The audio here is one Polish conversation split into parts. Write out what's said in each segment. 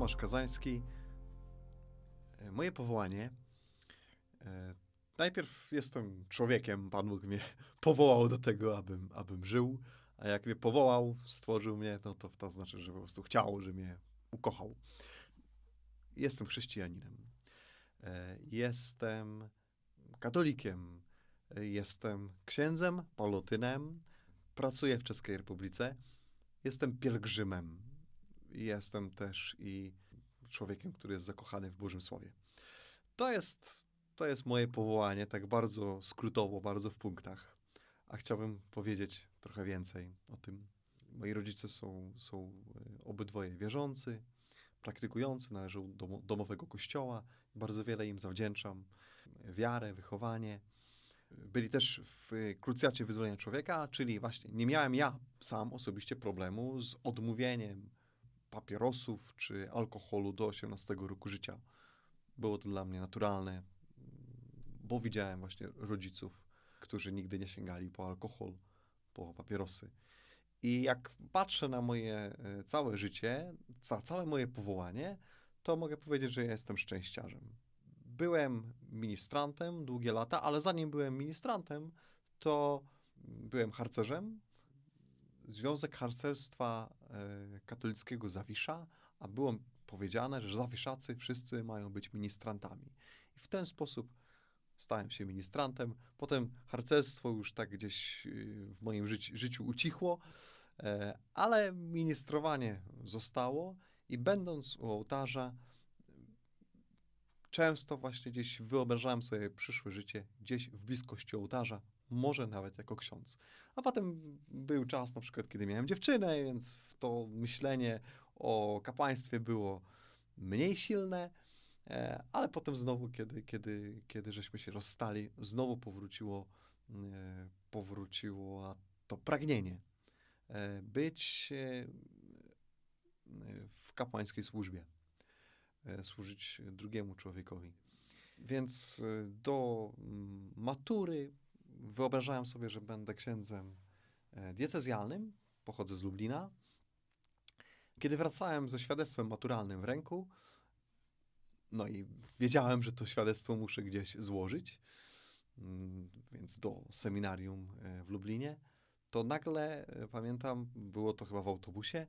Poznański. E, Moje powołanie. e, Najpierw jestem człowiekiem, Pan Bóg mnie powołał do tego, abym, abym żył, a jak mnie powołał, stworzył mnie, no to to znaczy, że po prostu chciał, że mnie ukochał. Jestem chrześcijaninem. E, Jestem katolikiem. Jestem księdzem, palotynem. Pracuję w Czeskiej Republice. Jestem pielgrzymem. Jestem też i człowiekiem, który jest zakochany w Bożym Słowie. To jest, to jest moje powołanie, tak bardzo skrótowo, bardzo w punktach. A chciałbym powiedzieć trochę więcej o tym. Moi rodzice są, są e, obydwoje wierzący, praktykujący, należą do domo- domowego kościoła. Bardzo wiele im zawdzięczam. Wiarę, wychowanie. Byli też w krucjacie wyzwolenia człowieka, czyli właśnie nie miałem ja sam osobiście problemu z odmówieniem papierosów czy alkoholu do 18 roku życia. Było to dla mnie naturalne, bo widziałem właśnie rodziców, którzy nigdy nie sięgali po alkohol, po papierosy. I jak patrzę na moje e, całe życie, ca, całe moje powołanie, to mogę powiedzieć, że ja jestem szczęściarzem. Byłem ministrantem długie lata, ale zanim byłem ministrantem, to byłem harcerzem. Związek Harcerstwa e, Katolickiego Zawisza, a było powiedziane, że Zawiszacy wszyscy mają być ministrantami. I w ten sposób stałem się ministrantem. Potem harcerstwo już tak gdzieś y, w moim życi, życiu ucichło, e, ale ministrowanie zostało i będąc u ołtarza, często właśnie gdzieś wyobrażałem sobie przyszłe życie gdzieś w bliskości ołtarza, może nawet jako ksiądz. A potem był czas na przykład, kiedy miałem dziewczynę, więc to myślenie o kapłaństwie było mniej silne, e, ale potem znowu, kiedy, kiedy, kiedy żeśmy się rozstali, znowu powróciło, e, powróciło to pragnienie e, być w kapłańskiej służbie, służyć drugiemu człowiekowi. Więc do mm, matury wyobrażałem sobie, że będę księdzem e, diecezjalnym, pochodzę z Lublina. Kiedy wracałem ze świadectwem maturalnym w ręku, no i wiedziałem, że to świadectwo muszę gdzieś złożyć, mm, więc do seminarium e, w Lublinie, to nagle, e, pamiętam, było to chyba w autobusie,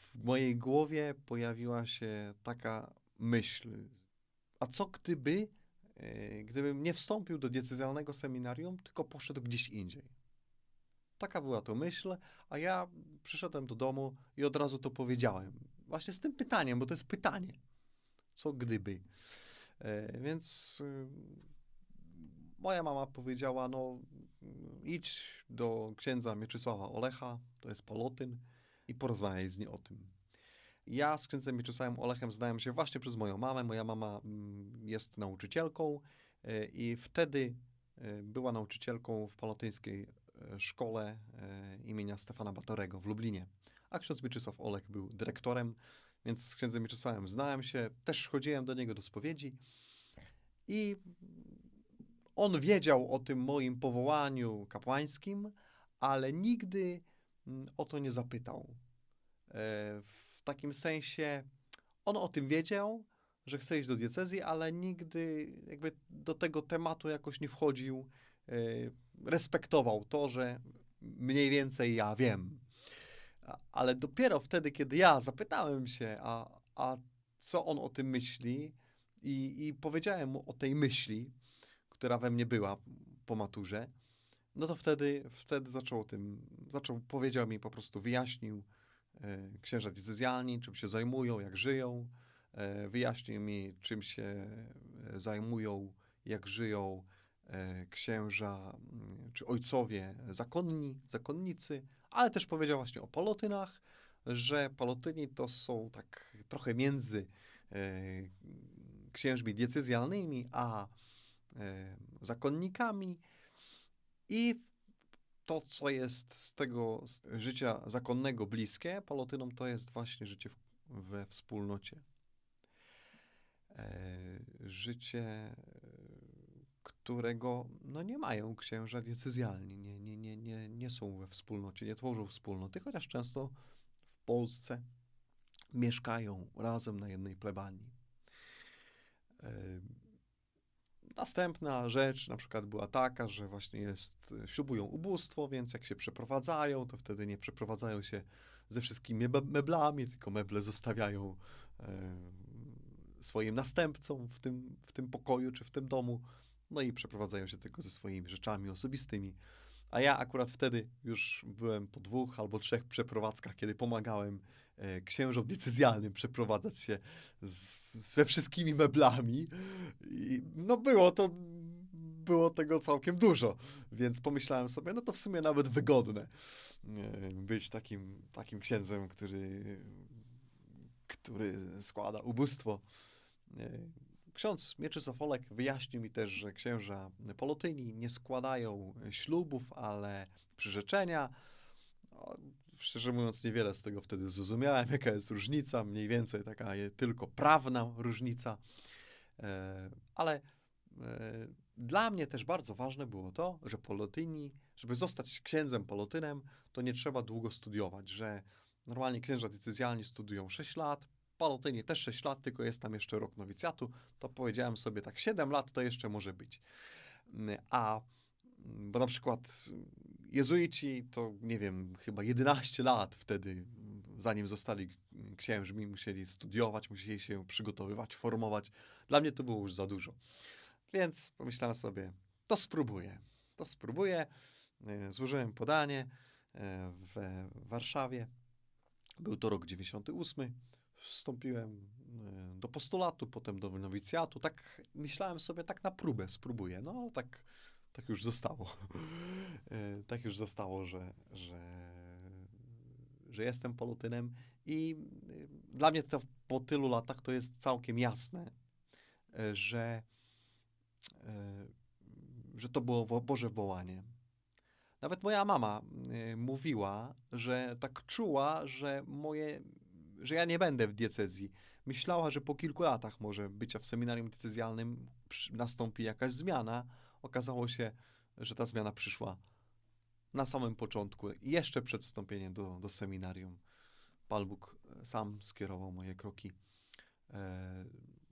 w mojej głowie pojawiła się taka myśl, a co gdyby, gdybym nie wstąpił do diecezjalnego seminarium, tylko poszedł gdzieś indziej. Taka była to myśl, a ja przyszedłem do domu i od razu to powiedziałem. Właśnie z tym pytaniem, bo to jest pytanie. Co gdyby? E, Więc y, moja mama powiedziała, no idź do księdza Mieczysława Olecha, to jest Polotyn, i porozmawiaj z nim o tym. Ja z księdzem Mieczysławem Olechem znałem się właśnie przez moją mamę. Moja mama mm, jest nauczycielką e, i wtedy e, była nauczycielką w palotyńskiej e, szkole imienia Stefana Batorego w Lublinie. A ksiądz Mieczysław Olech był dyrektorem, więc z księdzem Mieczysławem znałem się. Też chodziłem do niego do spowiedzi i on wiedział o tym moim powołaniu kapłańskim, ale nigdy mm, o to nie zapytał. E, W takim sensie on o tym wiedział, że chce iść do diecezji, ale nigdy jakby do tego tematu jakoś nie wchodził. E, Respektował to, że mniej więcej ja wiem. Ale dopiero wtedy, kiedy ja zapytałem się, a, a co on o tym myśli, i, i powiedziałem mu o tej myśli, która we mnie była po maturze, no to wtedy, wtedy zaczął o tym, zaczął, powiedział mi po prostu, wyjaśnił księża diecezjalni, czym się zajmują, jak żyją, e, wyjaśnił mi, czym się e, zajmują, jak żyją e, księża mm, czy ojcowie zakonni, zakonnicy, ale też powiedział właśnie o palotynach, że palotyni to są tak trochę między e, księżmi diecezjalnymi a e, zakonnikami. I to, co jest z tego życia zakonnego bliskie palotynom, to jest właśnie życie w, we wspólnocie. E, życie, e, którego no, nie mają księża diecezjalni, nie, nie, nie, nie, nie są we wspólnocie, nie tworzą wspólnoty, chociaż często w Polsce mieszkają razem na jednej plebanii. E, Następna rzecz na przykład była taka, że właśnie jest, ślubują ubóstwo, więc jak się przeprowadzają, to wtedy nie przeprowadzają się ze wszystkimi meb- meblami, tylko meble zostawiają e, swoim następcom w tym, w tym pokoju czy w tym domu, no i przeprowadzają się tylko ze swoimi rzeczami osobistymi. A ja akurat wtedy już byłem po dwóch albo trzech przeprowadzkach, kiedy pomagałem księżom decyzjalnym przeprowadzać się z, ze wszystkimi meblami. I no było to, było tego całkiem dużo, więc pomyślałem sobie, no to w sumie nawet wygodne e, być takim, takim księdzem, który, który składa ubóstwo. E, Ksiądz Mieczysław Olek wyjaśnił mi też, że księża polotyni nie składają ślubów, ale przyrzeczenia. Szczerze mówiąc, niewiele z tego wtedy zrozumiałem, jaka jest różnica, mniej więcej taka tylko prawna różnica. E, Ale e, dla mnie też bardzo ważne było to, że polotyni, żeby zostać księdzem polotynem, to nie trzeba długo studiować, że normalnie księża decyzjalni studiują 6 lat, polotyni też 6 lat, tylko jest tam jeszcze rok nowicjatu, to powiedziałem sobie tak, 7 lat to jeszcze może być. Mm, A, bo na przykład jezuici to, nie wiem, chyba 11 lat wtedy, zanim zostali księżmi, musieli studiować, musieli się przygotowywać, formować. Dla mnie to było już za dużo. Więc pomyślałem sobie, to spróbuję, to spróbuję. E, Złożyłem podanie e, w Warszawie. Był to rok 98. Wstąpiłem e, do postulatu, potem do nowicjatu. Tak myślałem sobie, tak na próbę spróbuję. No tak, tak już zostało. E, tak już zostało, że, że, że jestem polutynem i e, dla mnie to po tylu latach to jest całkiem jasne, e, że, że to było Boże wołanie. Nawet moja mama mówiła, że tak czuła, że moje, że ja nie będę w diecezji. Myślała, że po kilku latach może bycia w seminarium decyzjalnym przy- nastąpi jakaś zmiana. Okazało się, że ta zmiana przyszła na samym początku, jeszcze przed wstąpieniem do, do seminarium. Pan Bóg e, sam skierował moje kroki e,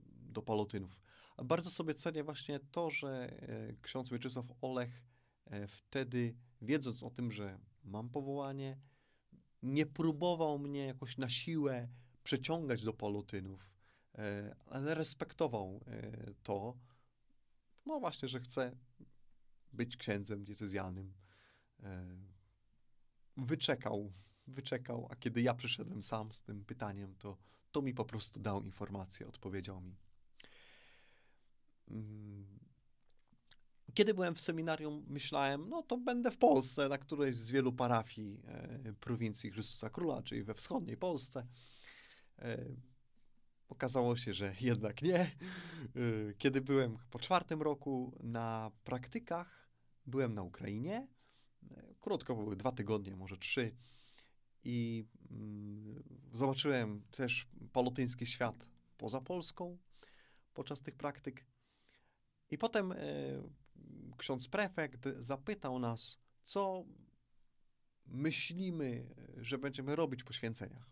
do palotynów. Bardzo sobie cenię właśnie to, że e, ksiądz Mieczysław Olech e, wtedy, wiedząc o tym, że mam powołanie, nie próbował mnie jakoś na siłę przeciągać do palotynów, ale respektował to, no właśnie, że chcę być księdzem decyzjalnym. E, Wyczekał, wyczekał, a kiedy ja przyszedłem sam z tym pytaniem, to, to mi po prostu dał informację, odpowiedział mi. Mm. Kiedy byłem w seminarium, myślałem, no to będę w Polsce, na którejś z wielu parafii e, prowincji Chrystusa Króla, czyli we wschodniej Polsce. Okazało się, że jednak nie. E, kiedy byłem po czwartym roku na praktykach, byłem na Ukrainie. E, Krótko, były dwa tygodnie, może trzy. I mm, zobaczyłem też palotyński świat poza Polską podczas tych praktyk. I potem e, ksiądz prefekt zapytał nas, co myślimy, że będziemy robić po święceniach.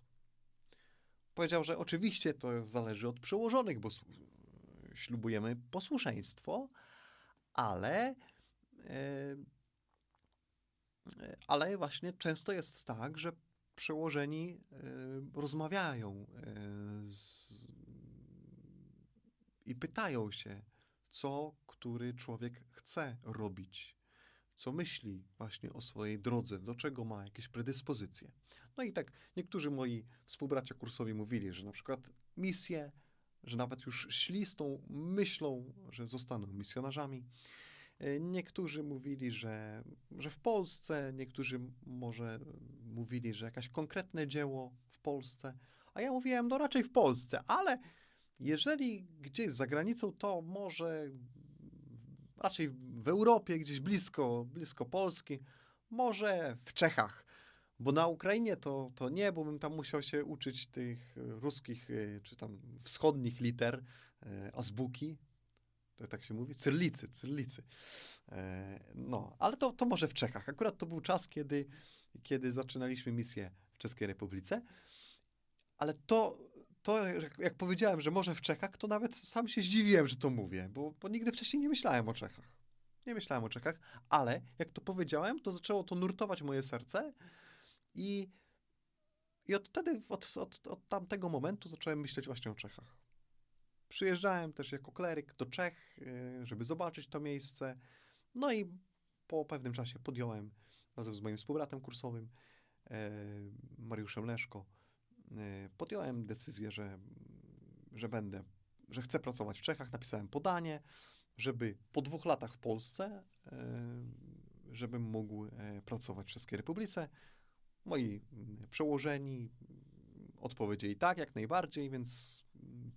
Powiedział, że oczywiście to zależy od przełożonych, bo ślubujemy posłuszeństwo, ale, e, e, ale właśnie często jest tak, że przełożeni e, rozmawiają z, i pytają się, co który człowiek chce robić, co myśli właśnie o swojej drodze, do czego ma jakieś predyspozycje. No i tak niektórzy moi współbracia kursowi mówili, że na przykład misje, że nawet już szli z tą myślą, że zostaną misjonarzami. E, Niektórzy mówili, że, że w Polsce, niektórzy może mówili, że jakieś konkretne dzieło w Polsce, a ja mówiłem, no raczej w Polsce, ale jeżeli gdzieś za granicą, to może raczej w Europie, gdzieś blisko, blisko Polski, może w Czechach. Bo na Ukrainie to, to nie, bo bym tam musiał się uczyć tych e, ruskich, e, czy tam wschodnich liter, e, azbuki, tak się mówi, cyrlicy, cyrlicy. No, ale to, to może w Czechach. Akurat to był czas, kiedy, kiedy zaczynaliśmy misję w Czeskiej Republice. Ale to, to jak powiedziałem, że może w Czechach, to nawet sam się zdziwiłem, że to mówię, bo, bo nigdy wcześniej nie myślałem o Czechach. Nie myślałem o Czechach, ale jak to powiedziałem, to zaczęło to nurtować moje serce i, i od wtedy, od, od, od tamtego momentu zacząłem myśleć właśnie o Czechach. Przyjeżdżałem też jako kleryk do Czech, y, żeby zobaczyć to miejsce. No i po pewnym czasie podjąłem razem z moim współbratem kursowym, e, Mariuszem Leszko, e, podjąłem decyzję, że, że będę, że chcę pracować w Czechach. Napisałem podanie, żeby po dwóch latach w Polsce, żebym mógł pracować w Czeskiej Republice. Moi przełożeni odpowiedzieli tak, jak najbardziej, więc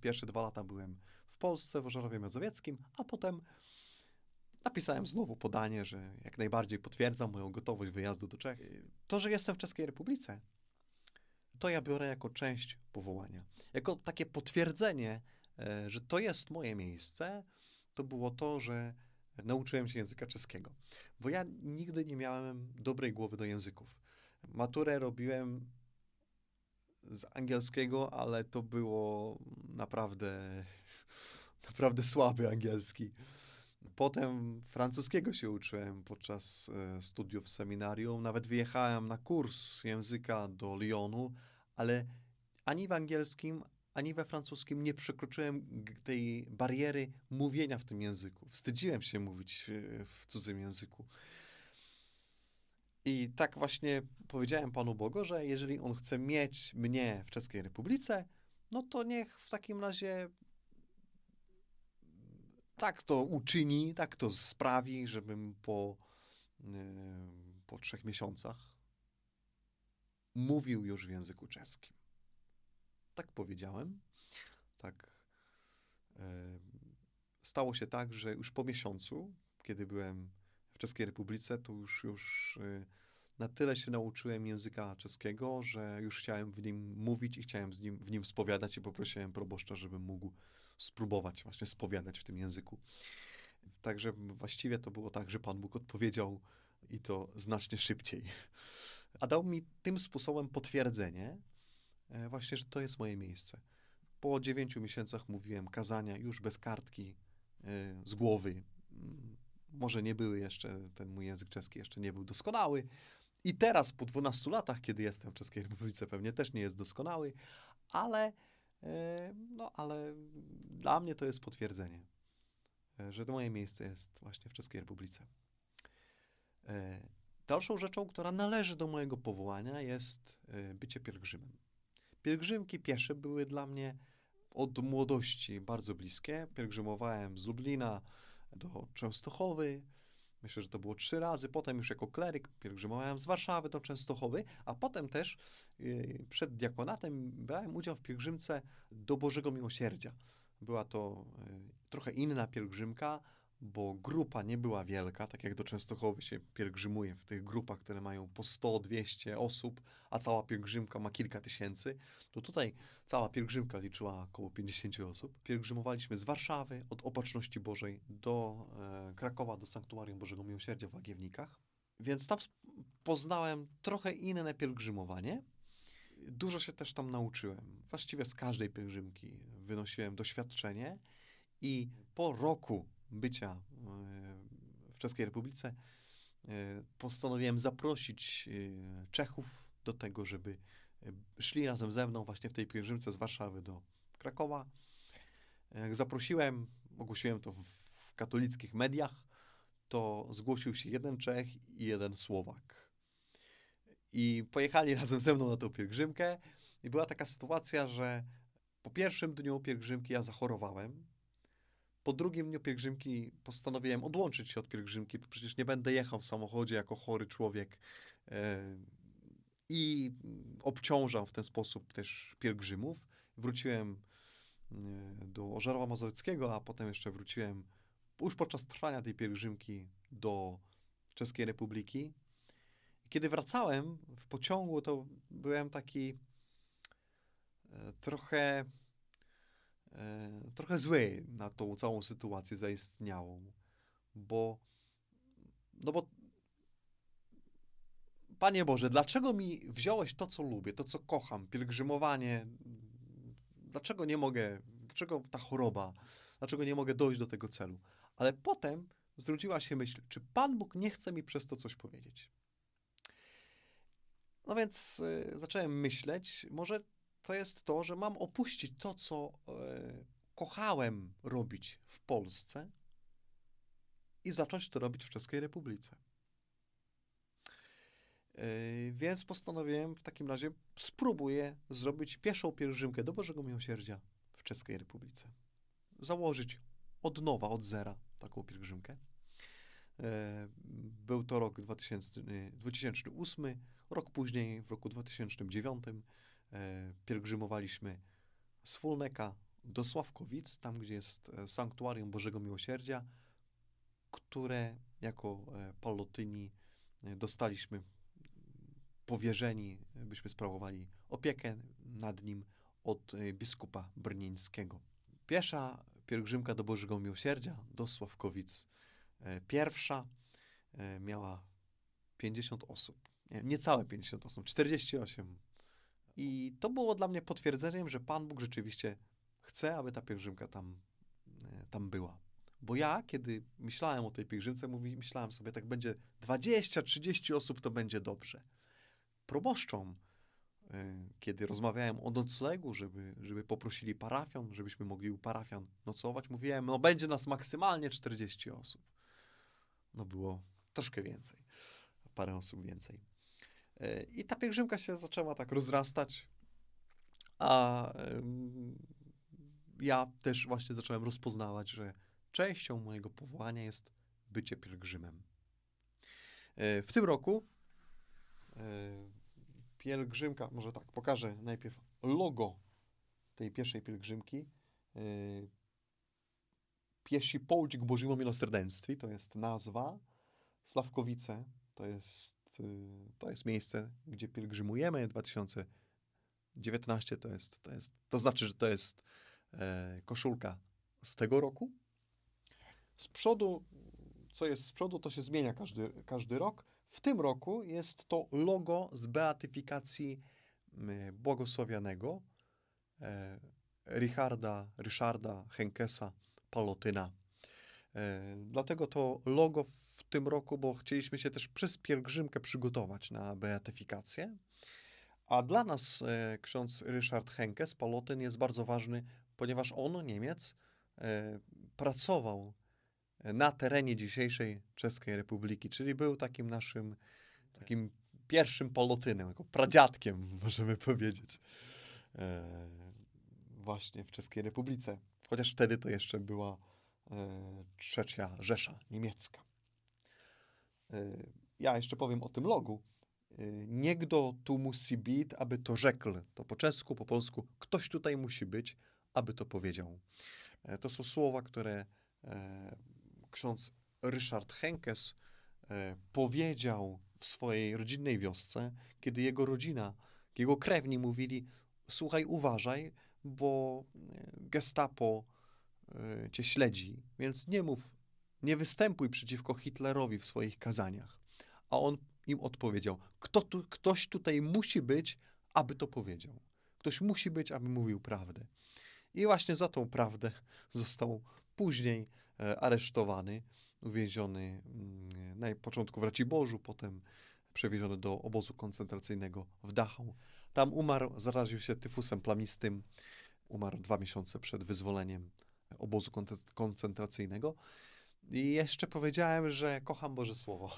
pierwsze dwa lata byłem w Polsce, w Ożarowie Mazowieckim, a potem napisałem znowu podanie, że jak najbardziej potwierdzam moją gotowość wyjazdu do Czech. To, że jestem w Czeskiej Republice, to ja biorę jako część powołania. Jako takie potwierdzenie, e, że to jest moje miejsce, to było to, że nauczyłem się języka czeskiego. Bo ja nigdy nie miałem dobrej głowy do języków. Maturę robiłem z angielskiego, ale to było naprawdę, naprawdę słaby angielski. Potem francuskiego się uczyłem podczas e, studiów w seminarium. Nawet wyjechałem na kurs języka do Lyonu, ale ani w angielskim, ani we francuskim nie przekroczyłem tej bariery mówienia w tym języku. Wstydziłem się mówić e, w cudzym języku. I tak właśnie powiedziałem Panu Bogu, że jeżeli On chce mieć mnie w Czeskiej Republice, no to niech w takim razie tak to uczyni, tak to sprawi, żebym po, yy, po trzech miesiącach mówił już w języku czeskim. Tak powiedziałem. Tak. Yy, stało się tak, że już po miesiącu, kiedy byłem w Czeskiej Republice, to już, już yy, na tyle się nauczyłem języka czeskiego, że już chciałem w nim mówić i chciałem z nim, w nim spowiadać i poprosiłem proboszcza, żebym mógł spróbować właśnie spowiadać w tym języku. Także właściwie to było tak, że Pan Bóg odpowiedział i to znacznie szybciej. A dał mi tym sposobem potwierdzenie, e, właśnie, że to jest moje miejsce. Po dziewięciu miesiącach mówiłem kazania już bez kartki, e, z głowy. Może nie były jeszcze, ten mój język czeski jeszcze nie był doskonały. I teraz, po 12 latach, kiedy jestem w Czeskiej Republice, pewnie też nie jest doskonały, ale E, no, ale dla mnie to jest potwierdzenie, e, że moje miejsce jest właśnie w Czeskiej Republice. E, dalszą rzeczą, która należy do mojego powołania, jest bycie pielgrzymem. Pielgrzymki piesze były dla mnie od młodości bardzo bliskie. Pielgrzymowałem z Lublina do Częstochowy, Myślę, że to było trzy razy. Potem już jako kleryk pielgrzymowałem z Warszawy do Częstochowy, a potem też yy, przed diakonatem brałem udział w pielgrzymce do Bożego Miłosierdzia. Była to yy, trochę inna pielgrzymka, bo grupa nie była wielka, tak jak do Częstochowy się pielgrzymuje w tych grupach, które mają po 100-200 osób, a cała pielgrzymka ma kilka tysięcy, to tutaj cała pielgrzymka liczyła około 50 osób. Pielgrzymowaliśmy z Warszawy od Opatrzności Bożej do e, Krakowa, do Sanktuarium Bożego Miłosierdzia w Łagiewnikach, więc tam poznałem trochę inne pielgrzymowanie. Dużo się też tam nauczyłem. Właściwie z każdej pielgrzymki wynosiłem doświadczenie i po roku bycia e, w Czeskiej Republice e, postanowiłem zaprosić e, Czechów do tego, żeby szli razem ze mną właśnie w tej pielgrzymce z Warszawy do Krakowa. Zaprosiłem, ogłosiłem to w katolickich mediach, to zgłosił się jeden Czech i jeden Słowak. I pojechali razem ze mną na tę pielgrzymkę. I była taka sytuacja, że po pierwszym dniu pielgrzymki ja zachorowałem po drugim dniu pielgrzymki postanowiłem odłączyć się od pielgrzymki, bo przecież nie będę jechał w samochodzie jako chory człowiek e, i obciążał w ten sposób też pielgrzymów. Wróciłem e, do Ożarowa Mazowieckiego, a potem jeszcze wróciłem już podczas trwania tej pielgrzymki do Czeskiej Republiki. Kiedy wracałem w pociągu, to byłem taki e, trochę trochę zły na tą całą sytuację zaistniałą, bo no bo Panie Boże, dlaczego mi wziąłeś to, co lubię, to, co kocham, pielgrzymowanie? Dlaczego nie mogę, dlaczego ta choroba? Dlaczego nie mogę dojść do tego celu? Ale potem zwróciła się myśl, czy Pan Bóg nie chce mi przez to coś powiedzieć? No więc y, zacząłem myśleć, może to jest to, że mam opuścić to, co y, kochałem robić w Polsce i zacząć to robić w Czeskiej Republice. Y, więc postanowiłem w takim razie spróbuję zrobić pierwszą pielgrzymkę do Bożego Miłosierdzia w Czeskiej Republice. Założyć od nowa, od zera taką pielgrzymkę. E, Był to rok 2000, 2008. Rok później, w roku 2009, e, pielgrzymowaliśmy z Fulneka do Sławkowic, tam gdzie jest e, Sanktuarium Bożego Miłosierdzia, które jako e, Palotyni e, dostaliśmy powierzeni, byśmy sprawowali opiekę nad nim od e, biskupa brnieńskiego. Pierwsza pielgrzymka do Bożego Miłosierdzia, do Sławkowic, e, pierwsza e, miała 50 osób. Nie, niecałe 50 osób, 48. I to było dla mnie potwierdzeniem, że Pan Bóg rzeczywiście chce, aby ta pielgrzymka tam, e, tam była. Bo ja, kiedy myślałem o tej pielgrzymce, myślałem sobie, tak będzie 20-30 osób, to będzie dobrze. Proboszczom, e, kiedy rozmawiałem o noclegu, żeby, żeby poprosili parafian, żebyśmy mogli u parafian nocować, mówiłem, no będzie nas maksymalnie 40 osób. No było troszkę więcej, parę osób więcej. E, I ta pielgrzymka się zaczęła tak rozrastać, a ja też właśnie zacząłem rozpoznawać, że częścią mojego powołania jest bycie pielgrzymem. E, W tym roku e, pielgrzymka, może tak, pokażę najpierw logo tej pierwszej pielgrzymki. Piesi Połdź k Bożemu to jest nazwa. Sławkowice to jest, y, to jest miejsce, gdzie pielgrzymujemy. 2019 to jest, to jest, to znaczy, że to jest e, koszulka z tego roku. Z przodu, co jest z przodu, to się zmienia każdy, każdy rok. W tym roku jest to logo z beatyfikacji błogosławionego e, Richarda, Ryszarda Henkesa Palotyna. E, Dlatego to logo w tym roku, bo chcieliśmy się też przez pielgrzymkę przygotować na beatyfikację. A dla nas e, ksiądz Ryszard Henkes, Palotyn, jest bardzo ważny, ponieważ on, Niemiec, e, pracował na terenie dzisiejszej Czeskiej Republiki, czyli był takim naszym, takim pierwszym Palotynem, jako pradziadkiem, możemy powiedzieć, właśnie w Czeskiej Republice. Chociaż wtedy to jeszcze była trzecia Rzesza Niemiecka. E, Ja jeszcze powiem o tym logu. E, Niekdo tu musi być, aby to rzekł. To po czesku, po polsku. Ktoś tutaj musi być, aby to powiedział. E, To są słowa, które e, ksiądz Ryszard Henkes e, powiedział w swojej rodzinnej wiosce, kiedy jego rodzina, jego krewni mówili: Słuchaj, uważaj, bo e, gestapo e, cię śledzi, więc nie mów, nie występuj przeciwko Hitlerowi w swoich kazaniach. A on im odpowiedział: Kto tu, ktoś tutaj musi być, aby to powiedział. Ktoś musi być, aby mówił prawdę. I właśnie za tą prawdę został później e, aresztowany, uwięziony mm, na początku w Raciborzu, potem przewieziony do obozu koncentracyjnego w Dachau. Tam umarł, zaraził się tyfusem plamistym, umarł dwa miesiące przed wyzwoleniem obozu koncentracyjnego. I jeszcze powiedziałem, że kocham Boże Słowo,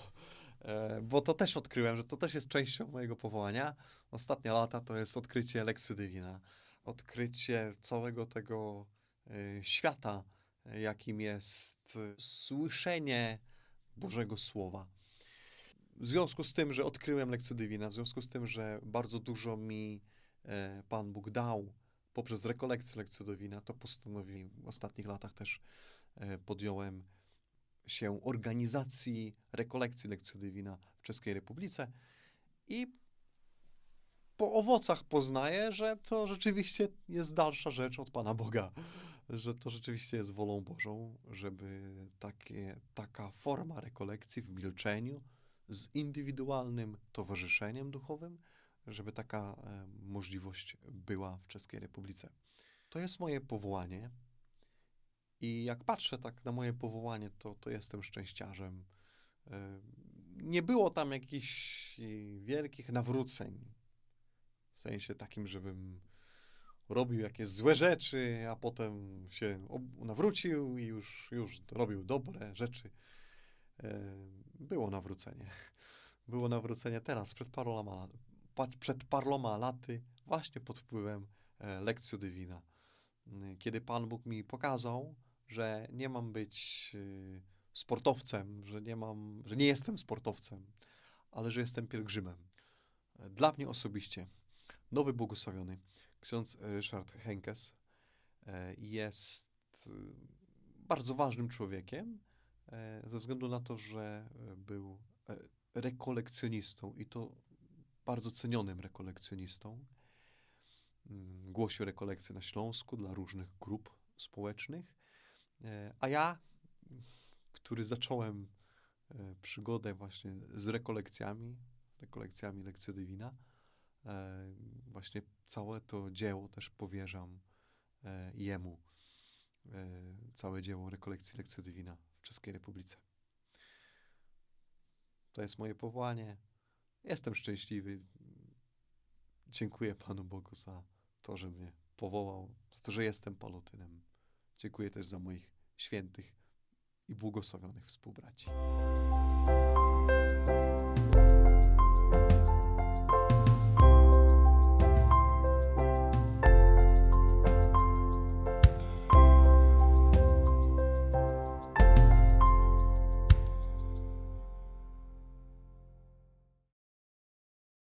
E, bo to też odkryłem, że to też jest częścią mojego powołania. Ostatnie lata to jest odkrycie Lexy Divina, odkrycie całego tego e, świata, e, jakim jest słyszenie Bożego Słowa. W związku z tym, że odkryłem Lexy Divina, w związku z tym, że bardzo dużo mi Pan Bóg dał poprzez rekolekcję Lexy Divina, to postanowiłem w ostatnich latach też e, podjąłem się organizacji rekolekcji Lekcji Divina w Czeskiej Republice i po owocach poznaję, że to rzeczywiście jest dalsza rzecz od Pana Boga, że to rzeczywiście jest wolą Bożą, żeby takie, taka forma rekolekcji w milczeniu, z indywidualnym towarzyszeniem duchowym, żeby taka e, możliwość była w Czeskiej Republice. To jest moje powołanie. I jak patrzę tak na moje powołanie, to, to jestem szczęściarzem. E, Nie było tam jakichś e, wielkich nawróceń. W sensie takim, żebym robił jakieś złe rzeczy, a potem się nawrócił i już, już robił dobre rzeczy. Było nawrócenie. Było nawrócenie teraz, przed paroma, przed paroma laty, właśnie pod wpływem e, lekcji Divina. Mm, Kiedy Pan Bóg mi pokazał, że nie mam być y, sportowcem, że nie mam, że nie jestem sportowcem, ale że jestem pielgrzymem. Dla mnie osobiście nowy błogosławiony ksiądz Ryszard Henkes e, jest y, bardzo ważnym człowiekiem e, ze względu na to, że był rekolekcjonistą i to bardzo cenionym rekolekcjonistą. Mm, Głosił rekolekcje na Śląsku dla różnych grup społecznych. E, A ja, który zacząłem e, przygodę właśnie z rekolekcjami, rekolekcjami Lekcji Divina, e, właśnie całe to dzieło też powierzam jemu. Całe dzieło rekolekcji Lekcji Divina w Czeskiej Republice. To jest moje powołanie. Jestem szczęśliwy. Dziękuję Panu Bogu za to, że mnie powołał, za to, że jestem palutynem. Dziękuję też za moich świętych i błogosławionych współbraci.